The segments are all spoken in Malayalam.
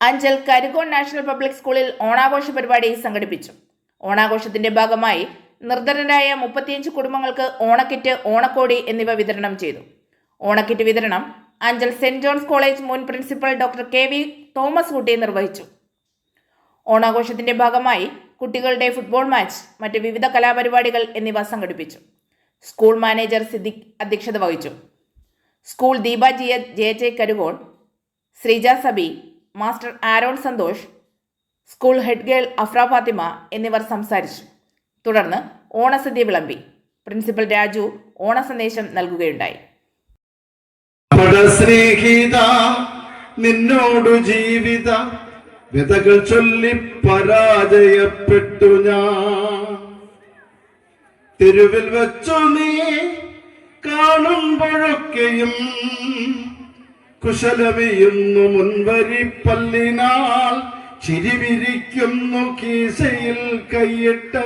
അഞ്ചൽ കരികോൺ നാഷണൽ പബ്ലിക് സ്കൂളിൽ ഓണാഘോഷ പരിപാടി സംഘടിപ്പിച്ചു. ഓണാഘോഷത്തിന്റെ ഭാഗമായി നിർധനരായ മുപ്പത്തിയഞ്ച് കുടുംബങ്ങൾക്ക് ഓണക്കിറ്റ് ഓണക്കോടി എന്നിവ വിതരണം ചെയ്തു. ഓണക്കിറ്റ് വിതരണം അഞ്ചൽ സെന്റ് ജോൺസ് കോളേജ് മുൻ principal doctor K V Thomas Kutty നിർവഹിച്ചു. ഓണാഘോഷത്തിന്റെ ഭാഗമായി കുട്ടികളുടെ ഫുട്ബോൾ മാച്ച് മറ്റ് വിവിധ കലാപരിപാടികൾ എന്നിവ സംഘടിപ്പിച്ചു. സ്കൂൾ മാനേജർ സിദ്ദിഖ് അധ്യക്ഷത വഹിച്ചു. School Deepa G J J Karukone Sreeja Sabi master Aaron Santhosh school head girl Afra Fathima എന്നിവർ സംസാരിച്ചു. തുടർന്ന് ഓണസദ്യ വിളമ്പി. പ്രിൻസിപ്പൽ രാജു ഓണ സന്ദേശം നൽകുകയുണ്ടായി നിന്നോടു ജീവിത വ്യതകൾ ചൊല്ലി പരാജയപ്പെട്ടു ഞാൻ. തെരുവിൽ വെച്ചു നീ കാണുമ്പോഴൊക്കെയും കുശലമിയുന്നു മുൻവരി പല്ലിനാൽ ചിരിവിരിക്കുന്നു കീശയിൽ കൈയിട്ട്.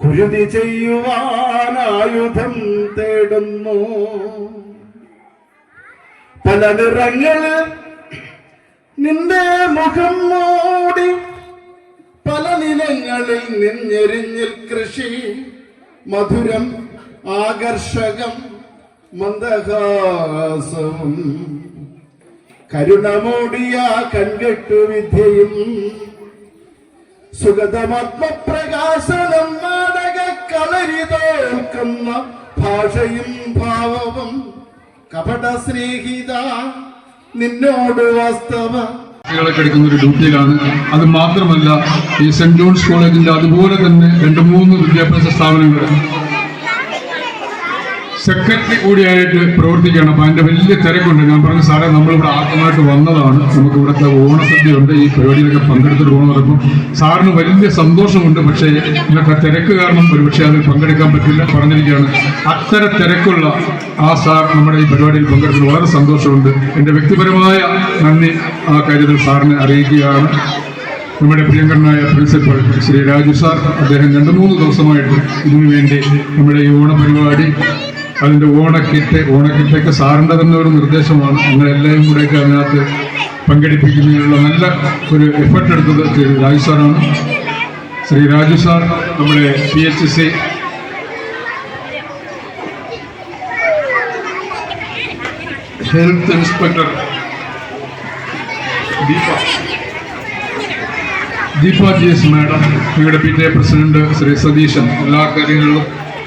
കുരുതി ചെയ്യുവാനായുധം തേടുന്നു. പല നിറങ്ങളിൽ നിന്റെ മുഖം മൂടി പല നിലങ്ങളിൽ നിന്നെരിഞ്ഞിൽ കൃഷി മധുരം ആകർഷകം. മന്ദഹാസവും കരുണമൂടിയ കൺകെട്ടു വിദ്യയും സുഗതമാത്മപ്രകാശനം നാടക കളരി തോൽക്കുന്ന ഭാഷയും ഭാവവും കപട സ്നേഹിത നിന്നോട് വാസ്തവ. എടുക്കുന്ന ഒരു ഡ്യൂട്ടിയിലാണ്. അത് മാത്രമല്ല ഈ സെന്റ് ജോൺസ് കോളേജിന്റെ അതുപോലെ തന്നെ രണ്ട് മൂന്ന് വിദ്യാഭ്യാസ സ്ഥാപനങ്ങൾ സെക്രട്ടറി കൂടിയായിട്ട് പ്രവർത്തിക്കണം അപ്പം അതിന്റെ വലിയ തിരക്കുണ്ട്. ഞാൻ പറഞ്ഞു സാറേ നമ്മളിവിടെ ആദ്യമായിട്ട് വന്നതാണ്. നമുക്ക് ഇവിടുത്തെ ഓണസദ്യ ഉണ്ട്. ഈ പരിപാടിയിലൊക്കെ പങ്കെടുത്തിട്ട് പോകണം പറയുമ്പോൾ സാറിന് വലിയ സന്തോഷമുണ്ട്. പക്ഷേ ഇതൊക്കെ തിരക്ക് കാരണം ഒരുപക്ഷെ അതിൽ പങ്കെടുക്കാൻ പറ്റില്ല പറഞ്ഞിരിക്കുകയാണ്. അത്തര തിരക്കുള്ള ആ സാർ നമ്മുടെ ഈ പരിപാടിയിൽ പങ്കെടുത്തത് വളരെ സന്തോഷമുണ്ട്. എന്റെ വ്യക്തിപരമായ നന്ദി ആ കാര്യത്തിൽ സാറിനെ അറിയിക്കുകയാണ്. നമ്മുടെ പ്രിയങ്കരനായ പ്രിൻസിപ്പൽ ശ്രീ രാജു സാർ അദ്ദേഹം രണ്ട് മൂന്ന് ദിവസമായിട്ട് ഇതിനു വേണ്ടി നമ്മുടെ ഈ ഓണപരിപാടി അതിന്റെ ഓണക്കിറ്റ് ഓണക്കിറ്റൊക്കെ സാറിന്റെ തന്നെ ഒരു നിർദ്ദേശമാണ്. നിങ്ങളെല്ലാവരും കൂടെയൊക്കെ അതിനകത്ത് പങ്കെടുപ്പിക്കുന്നതിനുള്ള നല്ല ഒരു എഫർട്ട് എടുത്തത് ശ്രീ രാജു സാറാണ്. ശ്രീ രാജു സാർ നമ്മുടെ P H C health inspector Deepa. Deepa G S madam ഞങ്ങളുടെ P T A president Sri Satheesan. എല്ലാ കാര്യങ്ങളിലും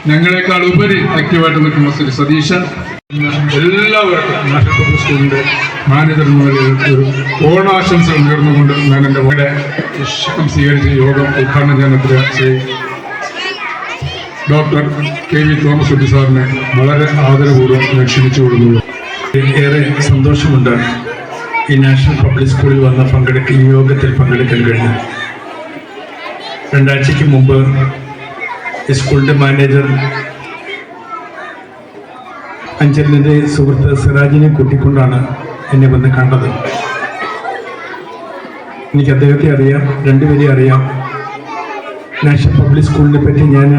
ഞങ്ങളെക്കാൾ ഉപരി ആക്റ്റീവായിട്ട് നിൽക്കുന്ന ശ്രീ സതീശൻ. എല്ലാവർക്കും നാഷണൽ മാനേജർമാരിൽ ഒരു ഓണാശംസകൾ നേർന്നുകൊണ്ട് ഞാൻ എന്റെ വളരെ ഇഷ്ടം സ്വീകരിച്ച യോഗം ഉദ്ഘാടനം ചെയ്യാനെത്തിയ Sri doctor K V Thomas Kutty സാറിനെ വളരെ ആദരപൂർവം ഞാൻ ക്ഷണിച്ചു കൊടുക്കുന്നു ഏറെ സന്തോഷമുണ്ട് ഈ നാഷണൽ പബ്ലിക് സ്കൂളിൽ വന്ന പങ്കെടുക്ക യോഗത്തിൽ പങ്കെടുക്കാൻ കഴിഞ്ഞു. രണ്ടാഴ്ചയ്ക്ക് മുമ്പ് സ്കൂളിന്റെ മാനേജർ അഞ്ചലിന്റെ സുഹൃത്ത് സിറാജിനെ കൂട്ടിക്കൊണ്ടാണ് എന്നെ വന്ന് കണ്ടത്. എനിക്ക് അദ്ദേഹത്തെ അറിയാം രണ്ടുപേരെ അറിയാം. നാഷണൽ പബ്ലിക് സ്കൂളിനെ പറ്റി ഞാൻ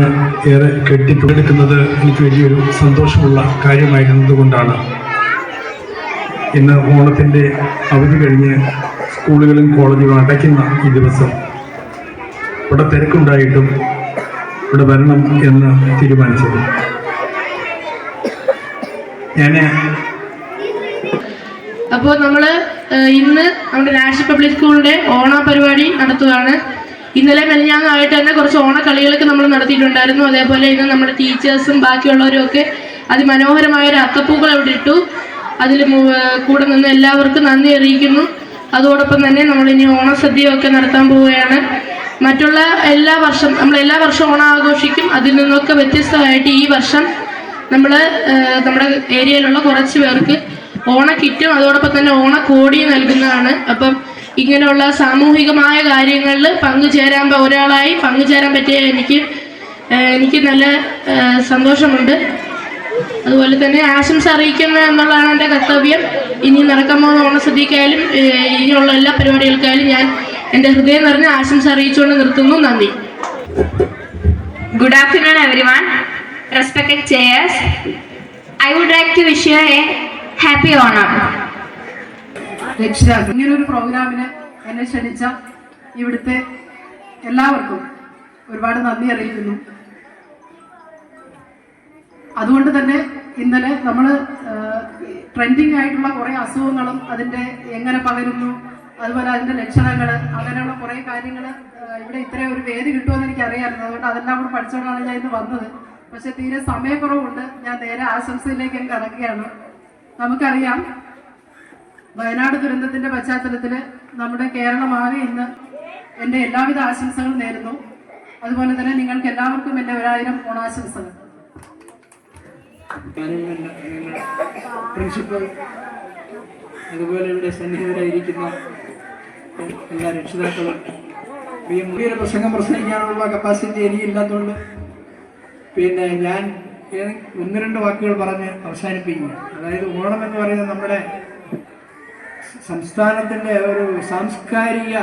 ഏറെ കെട്ടിപ്പിടിക്കുന്നത് എനിക്ക് വലിയൊരു സന്തോഷമുള്ള കാര്യമായിരുന്നതുകൊണ്ടാണ്. ഇന്ന് ഓണത്തിന്റെ അവധി കഴിഞ്ഞ് സ്കൂളുകളും കോളേജുകളും അടയ്ക്കുന്ന ഈ ദിവസം ഇവിടെ തിരക്കുണ്ടായിട്ടും ഇവിടെ വരണം എന്ന് തീരുമാനിച്ചത്. ഞാൻ അപ്പോൾ നമ്മൾ ഇന്ന് നമ്മുടെ നാഷണൽ പബ്ലിക് സ്കൂളിന്റെ ഓണ പരിപാടി നടത്തുകയാണ് ഇന്നലെ മെലിഞ്ഞാന്നായിട്ട് തന്നെ കുറച്ച് ഓണക്കളികളൊക്കെ നമ്മൾ നടത്തിയിട്ടുണ്ടായിരുന്നു. അതേപോലെ ഇന്ന് നമ്മുടെ ടീച്ചേഴ്സും ബാക്കിയുള്ളവരും ഒക്കെ അതിമനോഹരമായ ഒരു അത്തപ്പൂക്കൾ അവിടെ ഇട്ടു. അതിൽ കൂടെ നിന്ന് എല്ലാവർക്കും നന്ദി അറിയിക്കുന്നു. അതോടൊപ്പം തന്നെ നമ്മളിനി ഓണസദ്യയൊക്കെ നടത്താൻ പോവുകയാണ്. മറ്റുള്ള എല്ലാ വർഷം നമ്മൾ എല്ലാ വർഷവും ഓണം ആഘോഷിക്കും അതിൽ നിന്നൊക്കെ വ്യത്യസ്തമായിട്ട് ഈ വർഷം നമ്മൾ നമ്മുടെ ഏരിയയിലുള്ള കുറച്ച് പേർക്ക് ഓണ കിറ്റും അതോടൊപ്പം തന്നെ ഓണക്കോടിയും നൽകുന്നതാണ്. അപ്പം ഇങ്ങനെയുള്ള സാമൂഹികമായ കാര്യങ്ങളിൽ പങ്കുചേരാൻ ഒരാളായി പങ്കുചേരാൻ പറ്റിയ എനിക്ക് എനിക്ക് നല്ല സന്തോഷമുണ്ട്. അതുപോലെ തന്നെ ആശംസ അറിയിക്കുക എന്നുള്ളതാണ് എന്റെ കർത്തവ്യം. ഇനി നടക്കാൻ പോകുന്ന ഓണസദ്യക്കായാലും ഇനിയുള്ള എല്ലാ പരിപാടികൾക്കായാലും ഞാൻ എന്റെ ഹൃദയം നിറഞ്ഞ ആശംസ അറിയിച്ചുകൊണ്ട് നിർത്തുന്നു. നന്ദി. Good afternoon, everyone. Respected chairs, I would like to wish you a happy Onam രക്ഷിതാക്കൾ ഇങ്ങനെ ഒരു പ്രോഗ്രാമിന് എന്നെ ക്ഷണിച്ച ഇവിടുത്തെ എല്ലാവർക്കും ഒരുപാട് നന്ദി അറിയിക്കുന്നു. അതുകൊണ്ട് തന്നെ ഇന്നലെ നമ്മൾ ട്രെൻഡിങ് ആയിട്ടുള്ള കുറേ അസുഖങ്ങളും അതിന്റെ എങ്ങനെ പകരുന്നു അതുപോലെ അതിന്റെ ലക്ഷണങ്ങൾ അങ്ങനെയുള്ള കുറേ കാര്യങ്ങൾ ഇവിടെ ഇത്രയും ഒരു വേദി കിട്ടുമെന്ന് എനിക്ക് അറിയാമായിരുന്നു അതുകൊണ്ട് അതെല്ലാം കൂടെ പഠിച്ചുകൊണ്ടാണ് ഞാൻ ഇന്ന് വന്നത്. പക്ഷെ തീരെ സമയക്കുറവുണ്ട്. ഞാൻ നേരെ ആശംസയിലേക്ക് അങ്ങ് കടക്കുകയാണ്. നമുക്കറിയാം വയനാട് ദുരന്തത്തിന്റെ പശ്ചാത്തലത്തിൽ നമ്മുടെ കേരളമാകെ ഇന്ന് എന്റെ എല്ലാവിധ ആശംസകളും നേരുന്നു. അതുപോലെ തന്നെ നിങ്ങൾക്ക് എല്ലാവർക്കും എന്റെ ഒരായിരം ഓണാശംസകൾ. പ്രിൻസിപ്പൽ അതുപോലെ ഇവിടെ സന്നിഹിതരായിരിക്കുന്ന എല്ലാ രക്ഷിതാക്കളും മുഖ്യൊരു പ്രസംഗം പ്രസംഗിക്കാനുള്ള കപ്പാസിറ്റി എനിക്കില്ലാത്തതുകൊണ്ട് പിന്നെ ഞാൻ ഒന്ന് രണ്ട് വാക്കുകൾ പറഞ്ഞ് അവസാനിപ്പിക്കുക അതായത് ഓണം എന്ന് പറയുന്നത് നമ്മുടെ സംസ്ഥാനത്തിന്റെ ഒരു സാംസ്കാരിക